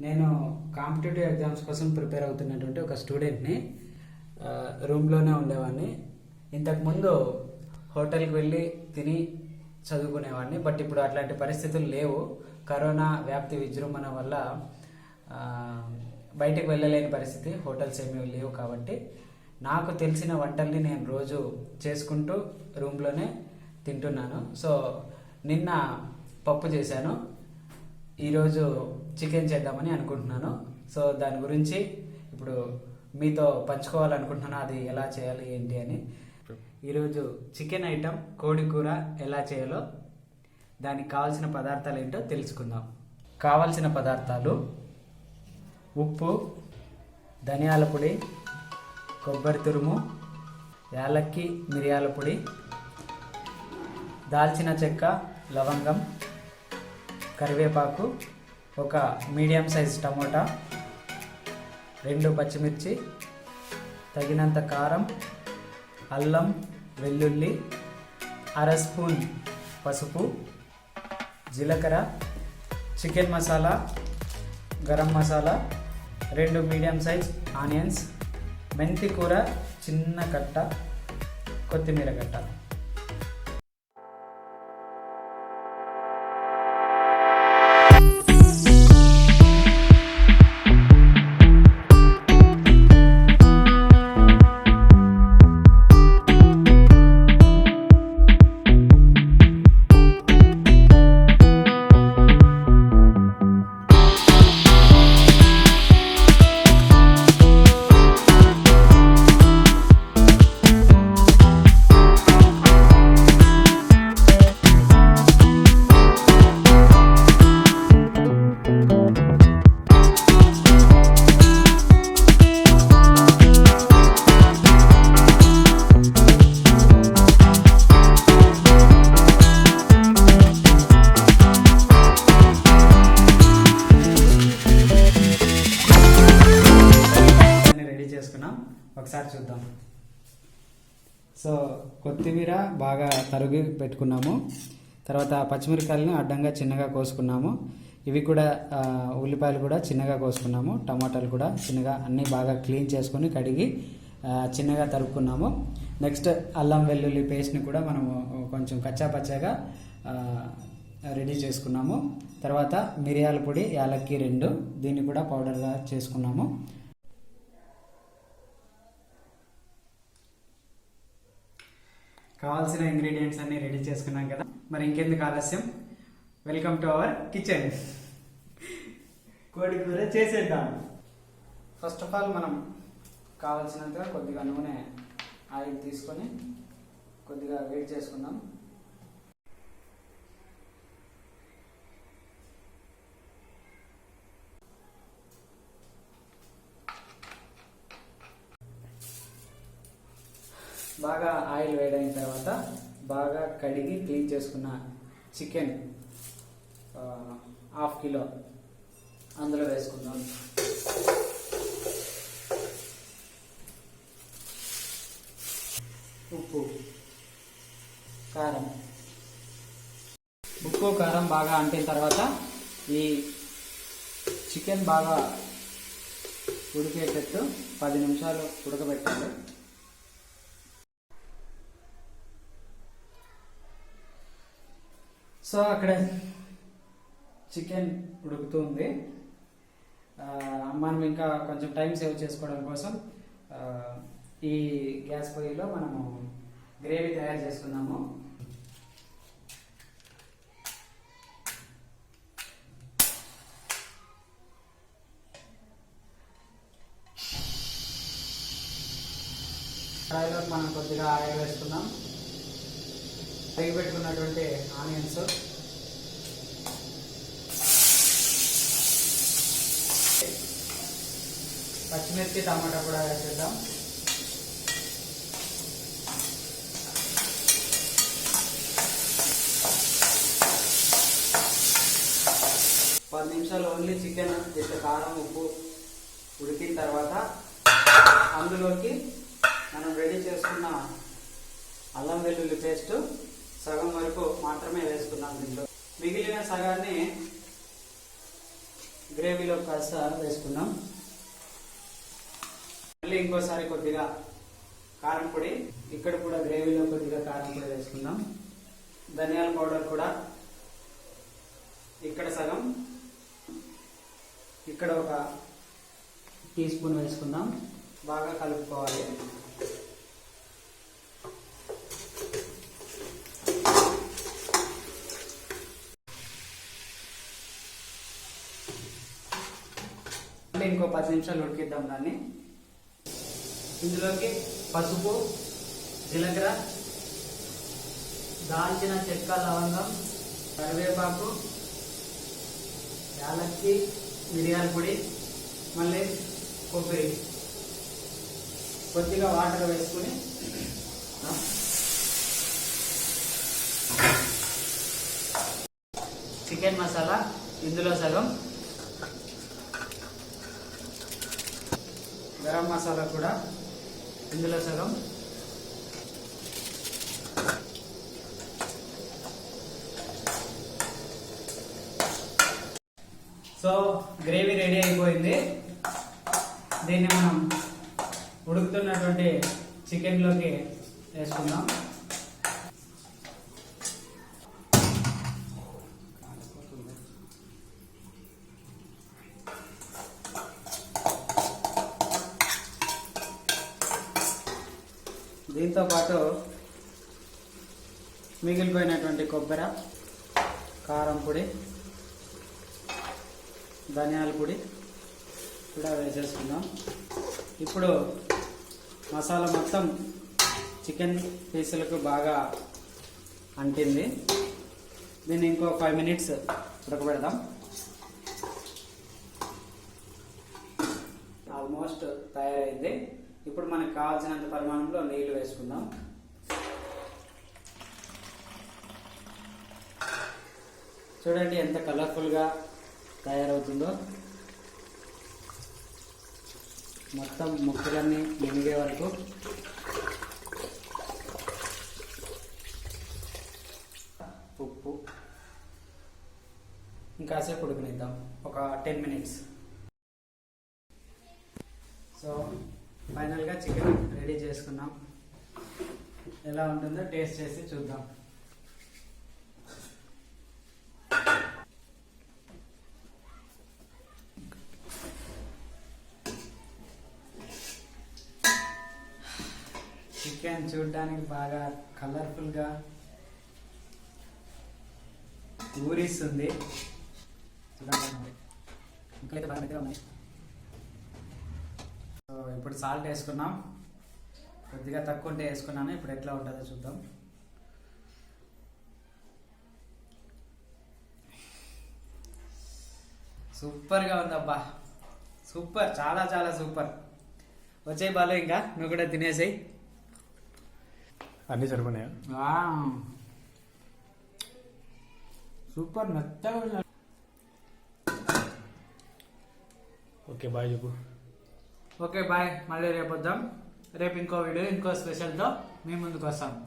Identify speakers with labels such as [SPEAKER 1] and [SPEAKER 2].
[SPEAKER 1] నేను competitive exams కోసం prepare అవుతున్నటువంటి ఒక స్టూడెంట్ని రూమ్లోనే ఉండేవాడిని. ఇంతకుముందు హోటల్కి వెళ్ళి తిని చదువుకునేవాడిని బట్ ఇప్పుడు అట్లాంటి పరిస్థితులు లేవు. కరోనా వ్యాప్తి విజృంభణ వల్ల బయటకు బయటికి వెళ్ళలేని పరిస్థితి. హోటల్స్ ఏమీ లేవు కాబట్టి నాకు తెలిసిన వంటల్ని నేను రోజు చేసుకుంటూ రూమ్లోనే తింటున్నాను. సో నిన్న పప్పు చేశాను. ఈరోజు చికెన్ చేద్దామని అనుకుంటున్నాను. సో దాని గురించి ఇప్పుడు మీతో పంచుకోవాలనుకుంటున్నాను అది ఎలా చేయాలి ఏంటి అని. ఈరోజు చికెన్ ఐటెం కోడి కూర ఎలా చేయాలో దానికి కావాల్సిన పదార్థాలు ఏంటో తెలుసుకుందాం. కావాల్సిన పదార్థాలు ఉప్పు ధనియాల పొడి కొబ్బరి తురుము యాలక్కి మిరియాల పొడి దాల్చిన చెక్క లవంగం కరివేపాకు ఒక మీడియం సైజ్ టమోటా రెండు పచ్చిమిర్చి తగినంత కారం అల్లం వెల్లుల్లి అర స్పూన్ పసుపు జీలకర్ర చికెన్ మసాలా గరం మసాలా రెండు మీడియం సైజ్ ఆనియన్స్ మెంతి కూర చిన్న కట్ట కొత్తిమీర కట్ట. ఒకసారి చూద్దాం. సో కొత్తిమీర బాగా తరుగు పెట్టుకున్నాము. తర్వాత పచ్చిమిరకాయలను అడ్డంగా చిన్నగా కోసుకున్నాము. ఇవి కూడా ఉల్లిపాయలు కూడా చిన్నగా కోసుకున్నాము. టమాటాలు కూడా చిన్నగా అన్నీ బాగా క్లీన్ చేసుకొని కడిగి చిన్నగా తరుక్కున్నాము. నెక్స్ట్ అల్లం వెల్లుల్లి పేస్ట్ని కూడా మనము కొంచెం కచ్చా పచ్చాగా రెడీ చేసుకున్నాము. తర్వాత మిరియాల పొడి యాలక్కి రెండు దీన్ని కూడా పౌడర్గా చేసుకున్నాము. కావాల్సిన ఇంగ్రీడియంట్స్ అన్ని రెడీ చేసుకున్నాం కదా. మరి ఇంకెందుకు ఆలస్యం? వెల్కమ్ టు అవర్ కిచెన్ కోడి కూర చేసేద్దాం. ఫస్ట్ ఆఫ్ ఆల్ మనం కావాల్సినంతగా కొద్దిగా నూనె ఆయిల్ తీసుకొని కొద్దిగా వేడి చేసుకుందాం. బాగా ఆయిల్ వేడైన తర్వాత బాగా కడిగి క్లీన్ చేసుకున్న చికెన్ హాఫ్ కిలో అందులో వేసుకుందాం. ఉప్పు కారం. ఉప్పు కారం బాగా అంటిన తర్వాత ఈ చికెన్ బాగా ఉడికేటట్టు పది నిమిషాలు ఉడకబెట్టాలి. సో అక్కడ చికెన్ ఉడుకుతుంది. మనం ఇంకా కొంచెం టైం సేవ్ చేసుకోవడం కోసం ఈ గ్యాస్ పొయ్యిలో మనము గ్రేవీ తయారు చేసుకున్నాము కడాయిలో మనం కొద్దిగా ఆయిల్ వేసుకున్నాం పెట్టుకున్నటువంటి ఆనియన్స్. పచ్చిమిర్చి టమాటా కూడా వేసేద్దాం పది నిమిషాలు ఓన్లీ చికెన్ విత్ కారం ఉప్పు ఉడికిన తర్వాత అందులోకి మనం రెడీ చేసుకున్న అల్లం వెల్లుల్లి పేస్ట్ సగం వరకు మాత్రమే వేసుకున్నాం దీంట్లో. మిగిలిన సగాన్ని గ్రేవీలో కాస్త వేసుకున్నాం. మళ్ళీ ఇంకోసారి కొద్దిగా కారం పొడి ఇక్కడ కూడా గ్రేవీలో కొద్దిగా కారం పొడి వేసుకుందాం. ధనియాల పౌడర్ కూడా ఇక్కడ సగం ఇక్కడ ఒక టీ స్పూన్ వేసుకుందాం. బాగా కలుపుకోవాలి. అంటే ఇంకో పది నిమిషాలు ఉడికిద్దాం దాన్ని. ఇందులోకి పసుపు జీలకర్ర దాల్చిన చెక్క లవంగం కరివేపాకు యాలక్కి మిరియాల పొడి మళ్ళీ కొబ్బరి. కొద్దిగా వాటర్ వేసుకుని చికెన్ మసాలా ఇందులో సగం. గరం మసాలా కూడా ఇందులో సగం. సో గ్రేవీ రెడీ అయిపోయింది. దీన్ని మనం ఉడుకుతున్నటువంటి చికెన్లోకి వేసుకుందాం. దీంతో పాటు మిగిలిపోయినటువంటి కొబ్బరి కారం పొడి ధనియాల పొడి కూడా వేసేసుకుందాం. ఇప్పుడు మసాలా మొత్తం చికెన్ పీసులకు బాగా అంటింది. దీన్ని ఇంకో ఫైవ్ మినిట్స్ ఉడకబెడదాం. ఆల్మోస్ట్ తయారైంది. ఇప్పుడు మనకు కావాల్సినంత పరిమాణంలో నీళ్ళు వేసుకుందాం. చూడండి ఎంత కలర్ఫుల్గా తయారవుతుందో. మొత్తం ముక్కలన్నీ మునిగే వరకు. ఉప్పు. ఇంకాసేపు ఉడికనిద్దాం. ఒక టెన్ మినిట్స్. సో ఫైనల్గా చికెన్ రెడీ చేసుకున్నాం. ఎలా ఉంటుందో టేస్ట్ చేసి చూద్దాం. చికెన్ చూడడానికి బాగా కలర్ఫుల్గా ఊరిస్తుంది. చూడండి ఇంకైతే బాగా ఉన్నాయి. సో ఇప్పుడు సాల్ట్ వేసుకున్నాం. కొద్దిగా తక్కువ ఉంటే వేసుకున్నాను. ఇప్పుడు ఎట్లా ఉంటుందో చూద్దాం. సూపర్గా ఉందబ్బా. సూపర్ చాలా చాలా సూపర్. వచ్చేయి బాలు ఇంకా. నువ్వు కూడా తినేసేయి.
[SPEAKER 2] అన్నీ సరిపోయినాయా?
[SPEAKER 1] సూపర్ మెత్తగా.
[SPEAKER 2] ఓకే బాయ్ చెప్పు.
[SPEAKER 1] Okay bye. మళ్ళీ రేపు వద్దాం రేపు ఇంకో వీడియో ఇంకో స్పెషల్తో మీ ముందుకు వస్తాం.